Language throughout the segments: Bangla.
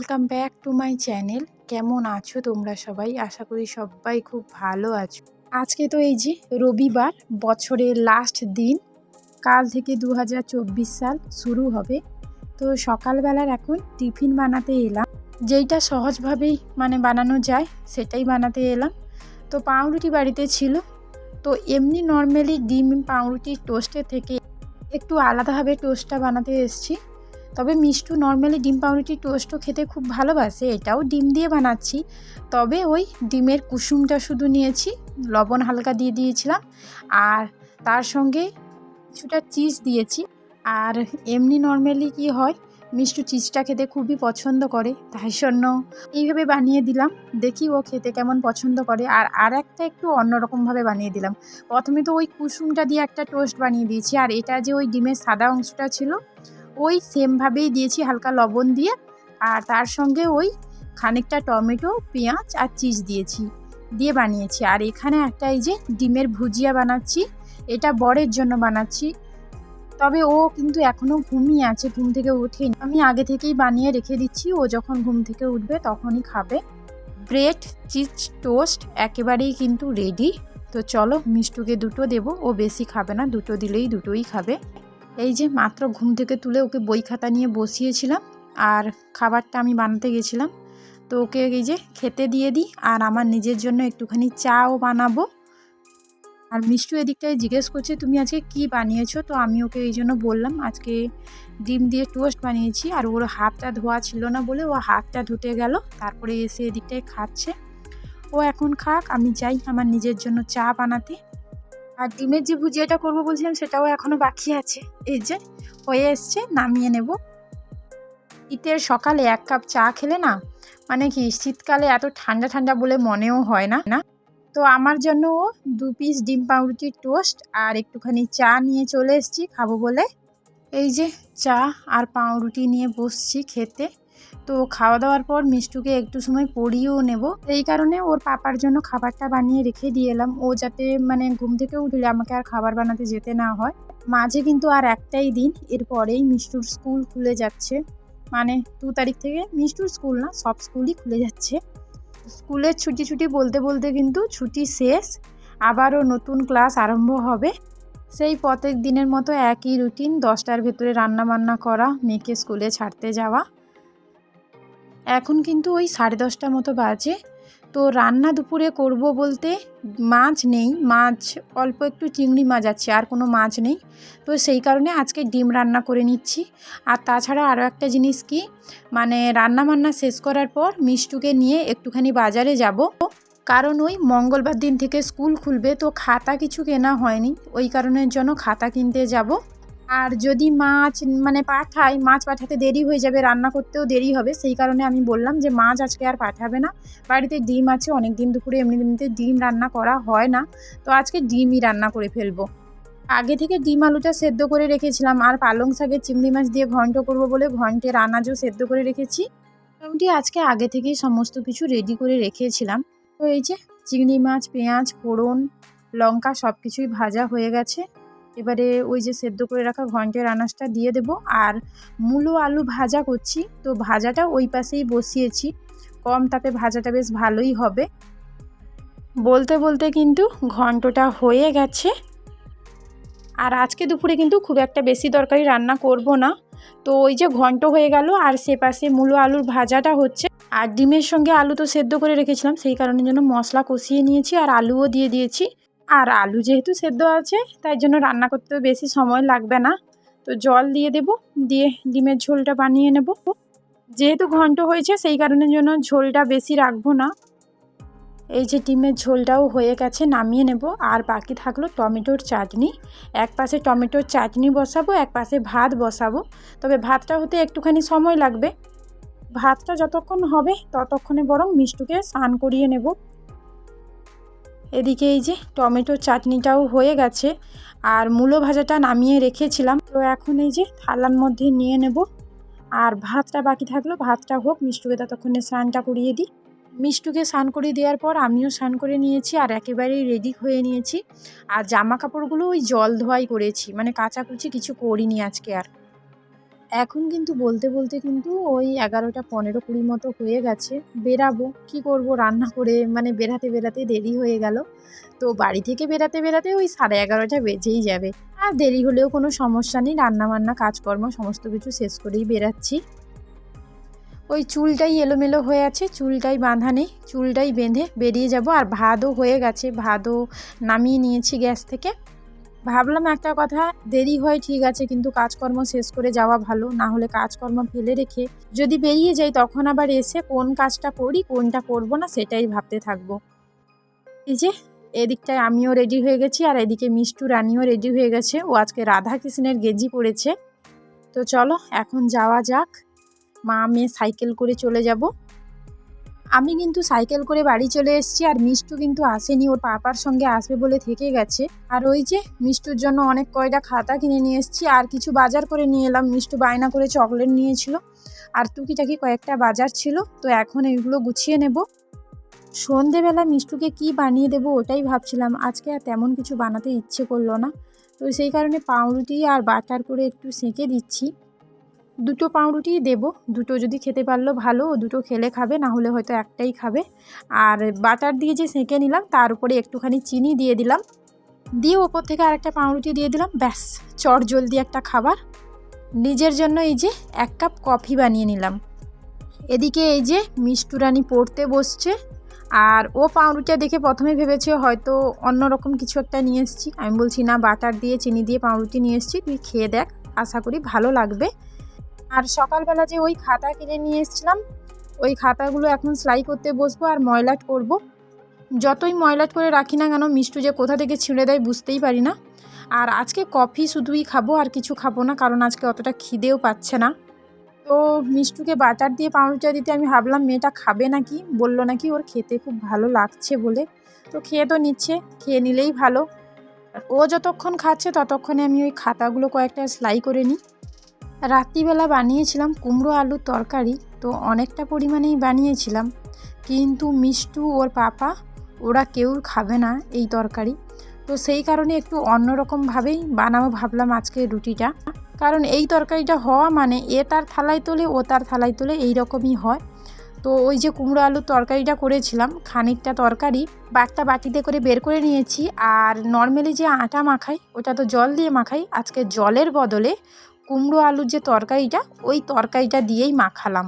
Welcome back to my channel কেমন আছো তোমরা সবাই? আশা করি সবাই খুব ভালো আছো। আজকে তো এই যে রবিবার, বছরের লাস্ট দিন, কাল থেকে দু হাজার চব্বিশ সাল শুরু হবে। তো সকালবেলার এখন টিফিন বানাতে এলাম। যেইটা সহজভাবেই মানে বানানো যায়, সেটাই বানাতে এলাম। তো পাউরুটি বাড়িতে ছিল। তো এমনি নর্মালি ডিম, পাউরুটি টোস্টের থেকে একটু আলাদাভাবে টোস্টটা বানাতে এসেছি। তবে মিষ্টু নর্মালি ডিম পাউরুটি টোস্টও খেতে খুব ভালোবাসে, এটাও ডিম দিয়ে বানাচ্ছি। তবে ওই ডিমের কুসুমটা শুধু নিয়েছি, লবণ হালকা দিয়ে দিয়েছিলাম, আর তার সঙ্গে কিছুটা চিজ দিয়েছি। আর এমনি নর্মালি কি হয়, মিষ্টু চিজটা খেতে খুবই পছন্দ করে, তাই জন্য এইভাবে বানিয়ে দিলাম। দেখি ও খেতে কেমন পছন্দ করে, আর আর একটা একটু অন্যরকমভাবে বানিয়ে দিলাম। প্রথমে তো ওই কুসুমটা দিয়ে একটা টোস্ট বানিয়ে দিয়েছি, আর এটা যে ওই ডিমের সাদা অংশটা ছিল ওই সেমভাবেই দিয়েছি হালকা লবণ দিয়ে। আর তার সঙ্গে ওই খানিকটা টমেটো, পেঁয়াজ আর চিজ দিয়েছি, দিয়ে বানিয়েছি। আর এখানে একটা এই যে ডিমের ভুজিয়া বানাচ্ছি, এটা বরের জন্য বানাচ্ছি। তবে ও কিন্তু এখনও ঘুমিয়ে আছে, ঘুম থেকে উঠেনি আমি আগে থেকেই বানিয়ে রেখে দিচ্ছি, ও যখন ঘুম থেকে উঠবে তখনই খাবে। ব্রেড, চিজ, টোস্ট একেবারেই কিন্তু রেডি তো চলো মিষ্টুকে দুটো দেবো, ও বেশি খাবে না, দুটো দিলেই দুটোই খাবে। এই যে মাত্র ঘুম থেকে তুলে ওকে বই খাতা নিয়ে বসিয়েছিলাম আর খাবারটা আমি বানাতে গেছিলাম। তো ওকে এই যে খেতে দিয়ে দিই আর আমার নিজের জন্য একটুখানি চাও বানাবো। আর মিষ্টু এদিকটায় জিজ্ঞেস করছে, তুমি আজকে কি বানিয়েছো? তো আমি ওকে এই জন্য বললাম, আজকে ডিম দিয়ে টোস্ট বানিয়েছি আর ওর হাতটা ধোয়া ছিল না বলে ও হাতটা ধুতে গেল, তারপরে এসে এদিকটায় খাচ্ছে। ও এখন খাক, আমি যাই আমার নিজের জন্য চা বানাতে। আর ডিমের যে ভুজিয়াটা করব বলছিলাম, সেটাও এখনও বাকি আছে। এই যে, হয়ে এসছে, নামিয়ে নেব। শীতের সকালে এক কাপ চা খেলে না মানে কি, শীতকালে এত ঠান্ডা ঠান্ডা বলে মনেও হয় না না? তো আমার জন্য ও দু পিস ডিম পাউরুটির টোস্ট আর একটুখানি চা নিয়ে চলে এসেছি, খাব বলে। এই যে, চা আর পাউরুটি নিয়ে বসছি খেতে। তো খাওয়া দাওয়ার পর মিষ্টুকে একটু সময় পড়িয়েও নেব। এই কারণে ওর পাপার জন্য খাবারটা বানিয়ে রেখে দিয়ে এলাম। ও যাতে মানে ঘুম থেকে উঠলে আমাকে আর খাবার বানাতে যেতে না হয়। মাঝে কিন্তু আর একটাই দিন, এরপরেই মিষ্টুর স্কুল খুলে যাচ্ছে। মানে দু তারিখ থেকে মিষ্টুর স্কুল না, সব স্কুলই খুলে যাচ্ছে। স্কুলের ছুটি ছুটি বলতে বলতে কিন্তু ছুটি শেষ। আবারও নতুন ক্লাস আরম্ভ হবে। সেই প্রত্যেক দিনের মতো একই রুটিন, দশটার ভেতরে রান্না বান্না করা, মেয়েকে স্কুলে ছাড়তে যাওয়া। এখন কিন্তু ওই সাড়ে দশটা মতো বাজে। তো রান্না দুপুরে করব বলতে মাছ নেই, মাছ অল্প একটু চিংড়ি মাছ আছে, আর কোনো মাছ নেই। তো সেই কারণে আজকে ডিম রান্না করে নিচ্ছি। আর তাছাড়া আরও একটা জিনিস কি মানে রান্না বান্না শেষ করার পর মিষ্টুকে নিয়ে একটুখানি বাজারে যাব। কারণ ওই মঙ্গলবার দিন থেকে স্কুল খুলবে, তো খাতা কিছু কেনা হয়নি। ওই কারণের জন্য খাতা কিনতে যাব। আর যদি মাছ মানে পাঠাই, মাছ পাঠাতে দেরি হয়ে যাবে, রান্না করতেও দেরি হবে, সেই কারণে আমি বললাম যে মাছ আজকে আর পাঠাবে না। বাড়িতে ডিম আছে, অনেক দিন দুপুরে এমনি এমনিতে ডিম রান্না করা হয় না। তো আজকে ডিমই রান্না করে ফেলব। আগে থেকে ডিম আলুটা সেদ্ধ করে রেখেছিলাম, আর পালং শাকের চিংড়ি মাছ দিয়ে ঘন্ট করব বলে ঘন্টের আনাজও সেদ্ধ করে রেখেছি। মোটামুটি আজকে আগে থেকেই সমস্ত কিছু রেডি করে রেখেছিলাম। তো এই যে চিংড়ি মাছ, পেঁয়াজ, ফোড়ন, লঙ্কা সব কিছুই ভাজা হয়ে গেছে। এবারে ওই যে সেদ্ধ করে রাখা ঘন্টের আনাজটা দিয়ে দেব আর মূলো আলু ভাজা করছি। তো ভাজাটা ওই পাশেই বসিয়েছি। কম তাপে ভাজাটা বেশ ভালোই হবে। বলতে বলতে কিন্তু ঘন্টটা হয়ে গেছে। আর আজকে দুপুরে কিন্তু খুব একটা বেশি দরকারি রান্না করব না। তো ওই যে ঘন্ট হয়ে গেল আর সে পাশে মূলো আলুর ভাজাটা হচ্ছে। আর ডিমের সঙ্গে আলু তো সেদ্ধ করে রেখেছিলাম, সেই কারণের জন্য মশলা কষিয়ে নিয়েছি আর আলুও দিয়ে দিয়েছি। আর আলু যেহেতু সেদ্ধ আছে, তাই জন্য রান্না করতে বেশি সময় লাগবে না। তো জল দিয়ে দেব, দিয়ে ডিমের ঝোলটা বানিয়ে নেব। যেহেতু ঘন্ট হয়েছে, সেই কারণের জন্য ঝোলটা বেশি রাখব না। এই যে ডিমের ঝোলটাও হয়ে গেছে, নামিয়ে নেব। আর বাকি থাকল টমেটোর চাটনি। এক পাশে টমেটোর চাটনি বসাবো, এক পাশে ভাত বসাবো। তবে ভাতটা হতে একটুখানি সময় লাগবে। ভাতটা যতক্ষণ হবে, ততক্ষণে বরং মিষ্টুকে স্নান করিয়ে নেব। এদিকে এই যে টমেটো চাটনিটাও হয়ে গেছে আর মূলো ভাজাটা নামিয়ে রেখেছিলাম। তো এখন এই যে থালার মধ্যে নিয়ে নেব। আর ভাতটা বাকি থাকল, ভাতটা হোক, মিষ্টুকে ততক্ষণে স্নানটা করিয়ে দিই। মিষ্টুকে স্নান করিয়ে দেওয়ার পর আমিও স্নান করে নিয়েছি আর একেবারেই রেডি হয়ে নিয়েছি। আর জামা কাপড়গুলো ওই জল ধোয়াই করেছি মানে কাচাকুচি কিছু করিনি আজকে আর। এখন কিন্তু বলতে বলতে কিন্তু ওই এগারোটা পনেরো কুড়ি মতো হয়ে গেছে। বেরাবো, কি করব? রান্না করে মানে বেরাতে বেরাতে দেরি হয়ে গেল। তো বাড়ি থেকে বেরাতে বেরাতে ওই সাড়ে এগারোটা বেজেই যাবে। আর দেরি হলেও কোনো সমস্যা নেই রান্না বান্না কাজকর্ম, সমস্ত কিছু শেষ করেই বেরাচ্ছি। ওই চুলটাই এলোমেলো হয়ে আছে, চুলটাই বাঁধা নেই, চুলটাই বেঁধে বেরিয়ে যাব। আর ভাতও হয়ে গেছে, ভাতও নামিয়ে নিয়েছি গ্যাস থেকে। ভাবলাম একটা কথা, দেরি হয় ঠিক আছে, কিন্তু কাজকর্ম শেষ করে যাওয়া ভালো, না হলে কাজকর্ম ফেলে রেখে যদি বেরিয়ে যাই, তখন আবার এসে কোন কাজটা করি, কোনটা করব না, সেটাই ভাবতে থাকব। এই যে, এদিকটায় আমিও রেডি হয়ে গেছি, আর এদিকে মিষ্টু রানিও রেডি হয়ে গেছে। ও আজকে রাধা কৃষ্ণের গেঞ্জি পরেছে তো চলো, এখন যাওয়া যাক। মা, মেয়ে সাইকেল করে চলে যাব। আমি কিন্তু সাইকেল করে বাড়ি চলে এসেছি আর মিষ্টু কিন্তু আসেনি, ওর পাপার সঙ্গে আসবে বলে থেকে গেছে। আর ওই যে মিষ্টুর জন্য অনেক কয়টা খাতা কিনে নিয়ে এসেছি আর কিছু বাজার করে নিয়ে এলাম। মিষ্টু বায়না করে চকলেট নিয়েছিল আর টুকিটাকি কয়েকটা বাজার ছিল, তো এখন এইগুলো গুছিয়ে নেব। সন্ধেবেলা মিষ্টুকে কি বানিয়ে দেবো ওটাই ভাবছিলাম, আজকে আর তেমন কিছু বানাতে ইচ্ছে করল না। তো সেই কারণে পাউরুটি আর বাটার করে একটু সেঁকে দিচ্ছি। দুটো পাউরুটি দেবো। দুটো যদি খেতে পারল ভালো, দুটো খেলে খাবে, না হলে হয়তো একটাই খাবে। আর বাটার দিয়ে যে সেঁকে নিলাম, তার উপরে একটুখানি চিনি দিয়ে দিলাম। দিয়ে ওপর থেকে আরেকটা পাউরুটি দিয়ে দিলাম। ব্যাস, চট জলদি একটা খাবার। নিজের জন্য এই যে এক কাপ কফি বানিয়ে নিলাম। এদিকে এই যে মিষ্টুরানি পড়তে বসছে। আর ও পাউরুটিটা দেখে প্রথমে ভেবেছে হয়তো অন্যরকম কিছু একটা নিয়ে এসেছি। আমি বলছি, না, বাটার দিয়ে, চিনি দিয়ে পাউরুটি নিয়ে এসেছি, তুই খেয়ে দেখ। আশা করি ভালো লাগবে। আর সকালবেলা যে ওই খাতা কিনে নিয়ে এসেছিলাম, ওই খাতাগুলো এখন সেলাই করতে বসবো আর ময়লাট করব। যতই ময়লাট করে রাখি না কেন, মিষ্টু যে কোথা থেকে ছিঁড়ে দেয় বুঝতেই পারি না। আর আজকে কফি শুধুই খাব আর কিছু খাব না, কারণ আজকে অতটা খিদেও পাচ্ছে না। তো মিষ্টুকে বাটার দিয়ে পাউরুটিটা দিতে আমি ভাবলাম, মেয়েটা খাবে নাকি? বলল নাকি ওর খেতে খুব ভালো লাগছে বলে। তো খেয়ে তো নিচ্ছে, খেয়ে নিলেই ভালো। ও যতক্ষণ খাচ্ছে ততক্ষণে আমি ওই খাতাগুলো কয়েকটা সেলাই করে নিই। রাত্রিবেলা বানিয়েছিলাম কুমড়ো আলুর তরকারি, তো অনেকটা পরিমাণেই বানিয়েছিলাম। কিন্তু মিষ্টু, ওর পাপা, ওরা কেউ খাবে না এই তরকারি। তো সেই কারণে একটু অন্যরকমভাবেই বানাবো ভাবলাম আজকে রুটিটা। কারণ এই তরকারিটা হওয়া মানে এ তার থালায় তোলে, ও তার থালায় তোলে এই রকমই হয়। তো ওই যে কুমড়ো আলুর তরকারিটা করেছিলাম, খানিকটা তরকারি বাটটা বাটিতে করে বের করে নিয়েছি। আর নর্মালি যে আটা মাখাই, ওটা তো জল দিয়ে মাখাই, আজকে জলের বদলে কুমড়ো আলুর যে তরকারিটা, ওই তরকারিটা দিয়েই মাখালাম।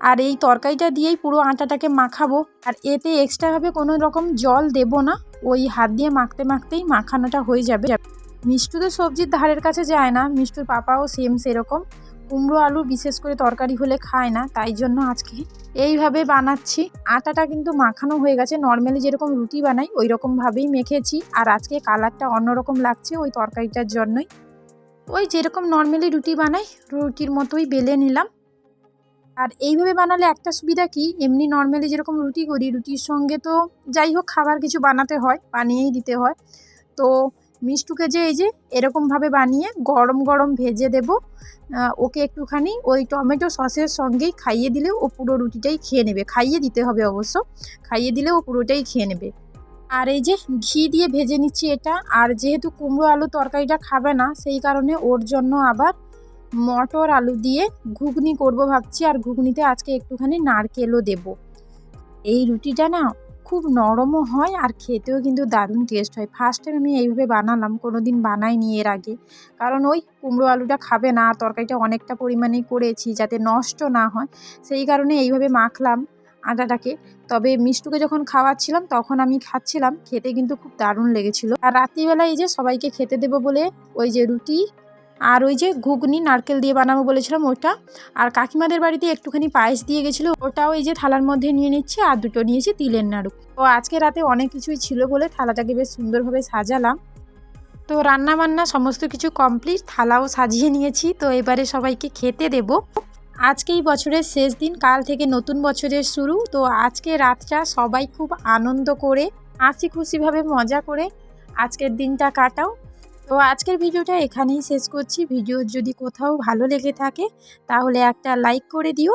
আর এই তরকারিটা দিয়েই পুরো আটাটাকে মাখাবো। আর এতে এক্সট্রাভাবে কোনো রকম জল দেব না, ওই হাত দিয়ে মাখতে মাখতেই মাখানোটা হয়ে যাবে। মিষ্টু তো সবজির ধারের কাছে যায় না, মিষ্টুর পাপাও সেম সেরকম। কুমড়ো আলু বিশেষ করে তরকারি হলে খায় না, তাই জন্য আজকে এইভাবে বানাচ্ছি। আটাটা কিন্তু মাখানো হয়ে গেছে নর্মালি যেরকম রুটি বানাই ওই রকমভাবেই মেখেছি। আর আজকে কালারটা অন্যরকম লাগছে ওই তরকারিটার জন্যই। ওই যেরকম নর্মালি রুটি বানাই, রুটির মতোই বেলে নিলাম। আর এইভাবে বানালে একটা সুবিধা কি? এমনি নর্মালি যেরকম রুটি করি, রুটির সঙ্গে তো যাই হোক খাবার কিছু বানাতে হয়, বানিয়েই দিতে হয়। তো মিষ্টুকে যে এই যে এরকমভাবে বানিয়ে গরম গরম ভেজে দেব ওকে একটুখানি ওই টমেটো সসের সঙ্গেই খাইয়ে দিলে ও পুরো রুটিটাই খেয়ে নেবে। খাইয়ে দিতে হবে অবশ্য, খাইয়ে দিলে ও পুরোটাই খেয়ে নেবে। আর এই যে ঘি দিয়ে ভেজে নিচ্ছি এটা, আর যেহেতু কুমড়ো আলু তরকারিটা খাবে না, সেই কারণে ওর জন্য আবার মটর আলু দিয়ে ঘুগনি করব ভাবছি, আর ঘুগনিতে আজকে একটুখানি নারকেলও দেব। এই রুটিটা না খুব নরমও হয় আর খেতেও কিন্তু দারুণ টেস্ট হয়। ফার্স্ট টাইম আমি এইভাবে বানালাম কোনো দিন বানাইনি এর আগে। কারণ ওই কুমড়ো আলুটা খাবে না, তরকারিটা অনেকটা পরিমাণেই করেছি যাতে নষ্ট না হয়। সেই কারণে এইভাবে মাখলাম। আটাটাকে তবে মিষ্টুকে যখন খাওয়াচ্ছিলাম, তখন আমি খাচ্ছিলাম, খেতে কিন্তু খুব দারুণ লেগেছিল। আর রাত্রিবেলা এই যে সবাইকে খেতে দেবো বলে ওই যে রুটি আর ওই যে ঘুগনি, নারকেল দিয়ে বানাবো বলেছিলাম ওটা। আর কাকিমাদের বাড়িতে একটুখানি পায়েস দিয়ে গেছিল, ওটাও এই যে থালার মধ্যে নিয়ে নিচ্ছি আর দুটো নিয়েছি তিলের নাড়ু। তো আজকে রাতে অনেক কিছুই ছিল বলে থালাটাকে বেশ সুন্দরভাবে সাজালাম। তো রান্না বান্না সমস্ত কিছু কমপ্লিট থালাও সাজিয়ে নিয়েছি। তো এবারে সবাইকে খেতে দেব। আজকেই বছরের শেষ দিন, কাল থেকে নতুন বছরের শুরু। তো আজকে রাতটা সবাই খুব আনন্দ করে, হাসি খুশিভাবে মজা করে আজকের দিনটা কাটাও। তো আজকের ভিডিওটা এখানেই শেষ করছি। ভিডিও যদি কোথাও ভালো লেগে থাকে, তাহলে একটা লাইক করে দিও।